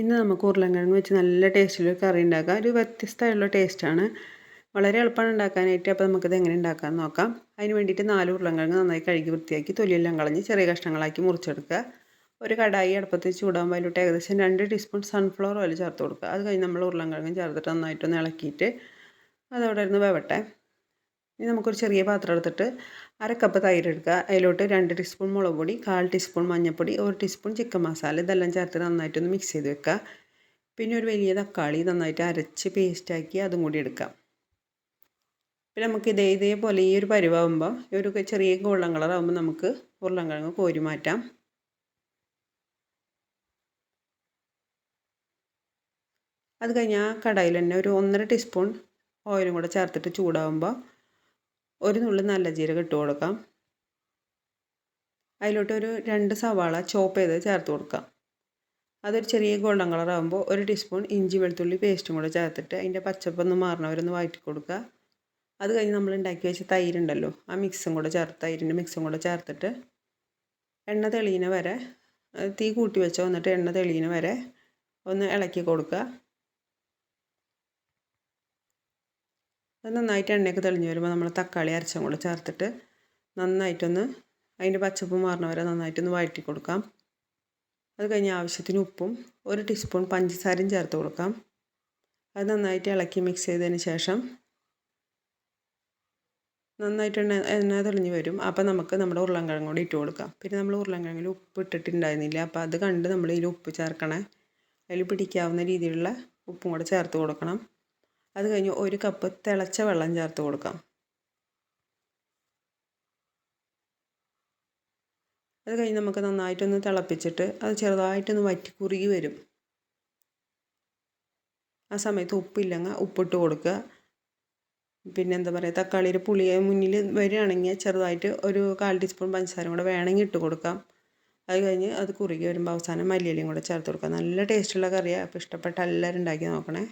ഇന്ന് നമുക്ക് ഉരുളൻകിഴങ്ങ് വെച്ച് നല്ല ടേസ്റ്റിലൊരു കറി ഉണ്ടാക്കാം ഒരു വ്യത്യസ്തമായുള്ള ടേസ്റ്റാണ് വളരെ എളുപ്പമാണ് ഉണ്ടാക്കാനായിട്ട് അപ്പോൾ നമുക്കിത് എങ്ങനെ ഉണ്ടാക്കാമെന്ന് നോക്കാം. അതിന് വേണ്ടിയിട്ട് നാല് ഉരുളൻകിഴങ്ങ് നന്നായി കഴുകി വൃത്തിയാക്കി തൊലിയെല്ലാം കളഞ്ഞ് ചെറിയ കഷ്ണങ്ങളാക്കി മുറിച്ചെടുക്കുക. ഒരു കടായി അടുപ്പത്ത് ചൂടാകുമ്പോൾ അതിലോട്ട് ഏകദേശം രണ്ട് ടീസ്പൂൺ സൺഫ്ലവർ ഓയിൽ ചേർത്ത് കൊടുക്കുക. അത് കഴിഞ്ഞ് നമ്മൾ ഉരുളൻകിഴങ്ങ് ചേർത്തിട്ട് നന്നായിട്ടൊന്ന് ഇളക്കിയിട്ട് അതവിടെ ഇരുന്ന് വേവട്ടെ. ഇനി നമുക്കൊരു ചെറിയ പാത്രം എടുത്തിട്ട് അര കപ്പ് തൈര് എടുക്കുക. അതിലോട്ട് രണ്ട് ടീസ്പൂൺ മുളക് പൊടി കാൽ ടീസ്പൂൺ മഞ്ഞൾപ്പൊടി ഒരു ടീസ്പൂൺ ചിക്കൻ മസാല ഇതെല്ലാം ചേർത്ത് നന്നായിട്ടൊന്ന് മിക്സ് ചെയ്ത് വെക്കുക. പിന്നെ ഒരു വലിയ തക്കാളി നന്നായിട്ട് അരച്ച് പേസ്റ്റാക്കി അതും കൂടി എടുക്കാം പിന്നെ നമുക്ക് ഇതേ ഇതേപോലെ ഈ ഒരു പരിവാകുമ്പോൾ ഒരു ചെറിയ ഗോൾഡൻ കളറാകുമ്പോൾ നമുക്ക് ഉരുളൻകിഴങ്ങ് കോരി മാറ്റാം. അത് കഴിഞ്ഞ് ആ കടായിൽ തന്നെ ഒരു ഒന്നര ടീസ്പൂൺ ഓയിലും കൂടെ ചേർത്തിട്ട് ചൂടാകുമ്പോൾ ഒരു നുള്ളി നല്ല ജീരകം ഇട്ട് കൊടുക്കാം. അതിലോട്ട് ഒരു രണ്ട് സവാള ചോപ്പ് ചെയ്ത് ചേർത്ത് കൊടുക്കാം. അതൊരു ചെറിയ ഗോൾഡൻ കളർ ആകുമ്പോൾ ഒരു ടീസ്പൂൺ ഇഞ്ചി വെളുത്തുള്ളി പേസ്റ്റും കൂടെ ചേർത്തിട്ട് അതിന്റെ പച്ചപ്പൊന്ന് മാറണവരൊന്ന് വഴറ്റി കൊടുക്കുക. അത് കഴിഞ്ഞ് നമ്മൾ ഉണ്ടാക്കി വെച്ച തൈരുണ്ടല്ലോ ആ മിക്സും കൂടെ ചേർത്ത് തൈരിന്റെ മിക്സും കൂടെ ചേർത്തിട്ട് എണ്ണ തെളിയുന്ന വരെ തീ കൂട്ടി വെച്ചോ എന്നിട്ട് എണ്ണ തെളിയുന്ന വരെ ഒന്ന് ഇളക്കി കൊടുക്കുക. അത് നന്നായിട്ട് എണ്ണയൊക്കെ തെളിഞ്ഞ് വരുമ്പോൾ നമ്മൾ തക്കാളി അരച്ചും കൂടെ ചേർത്തിട്ട് നന്നായിട്ടൊന്ന് അതിന്റെ പച്ചപ്പ് മാറണ വരെ നന്നായിട്ടൊന്ന് വഴറ്റി കൊടുക്കാം. അത് കഴിഞ്ഞ് ആവശ്യത്തിന് ഉപ്പും ഒരു ടീസ്പൂൺ പഞ്ചസാരയും ചേർത്ത് കൊടുക്കാം. അത് നന്നായിട്ട് ഇളക്കി മിക്സ് ചെയ്തതിന് ശേഷം നന്നായിട്ട് എണ്ണ എണ്ണ തെളിഞ്ഞ് വരും. അപ്പോൾ നമുക്ക് നമ്മുടെ ഉരുളൻകിഴങ്ങ് കൂടി ഇട്ട് കൊടുക്കാം. പിന്നെ നമ്മൾ ഉരുളൻകിഴങ്ങിൽ ഉപ്പ് ഇട്ടിട്ടുണ്ടായിരുന്നില്ല. അപ്പോൾ അത് കണ്ട് നമ്മൾ ഇതിൽ ഉപ്പ് ചേർക്കണേ അതിൽ പിടിക്കാവുന്ന രീതിയിലുള്ള ഉപ്പും കൂടെ ചേർത്ത് കൊടുക്കണം. അത് കഴിഞ്ഞ് ഒരു കപ്പ് തിളച്ച വെള്ളം ചേർത്ത് കൊടുക്കാം. അത് കഴിഞ്ഞ് നമുക്ക് നന്നായിട്ടൊന്ന് തിളപ്പിച്ചിട്ട് അത് ചെറുതായിട്ടൊന്ന് വറ്റി കുറുകി വരും. ആ സമയത്ത് ഉപ്പില്ലെങ്കിൽ ഉപ്പിട്ട് കൊടുക്കുക. പിന്നെ എന്താ പറയുക തക്കാളിയുടെ പുളി മുന്നിൽ വരികയാണെങ്കിൽ ചെറുതായിട്ട് ഒരു കാൽ ടീസ്പൂൺ പഞ്ചസാര കൂടെ വേണമെങ്കിൽ ഇട്ട് കൊടുക്കാം. അത് കഴിഞ്ഞ് അത് കുറുകി വരുമ്പോൾ അവസാനം മല്ലിയിലയും കൂടെ ചേർത്ത് കൊടുക്കാം. നല്ല ടേസ്റ്റുള്ള കറിയാണ്. അപ്പോൾ ഇഷ്ടപ്പെട്ട എല്ലാവരും ഉണ്ടാക്കി നോക്കണേ.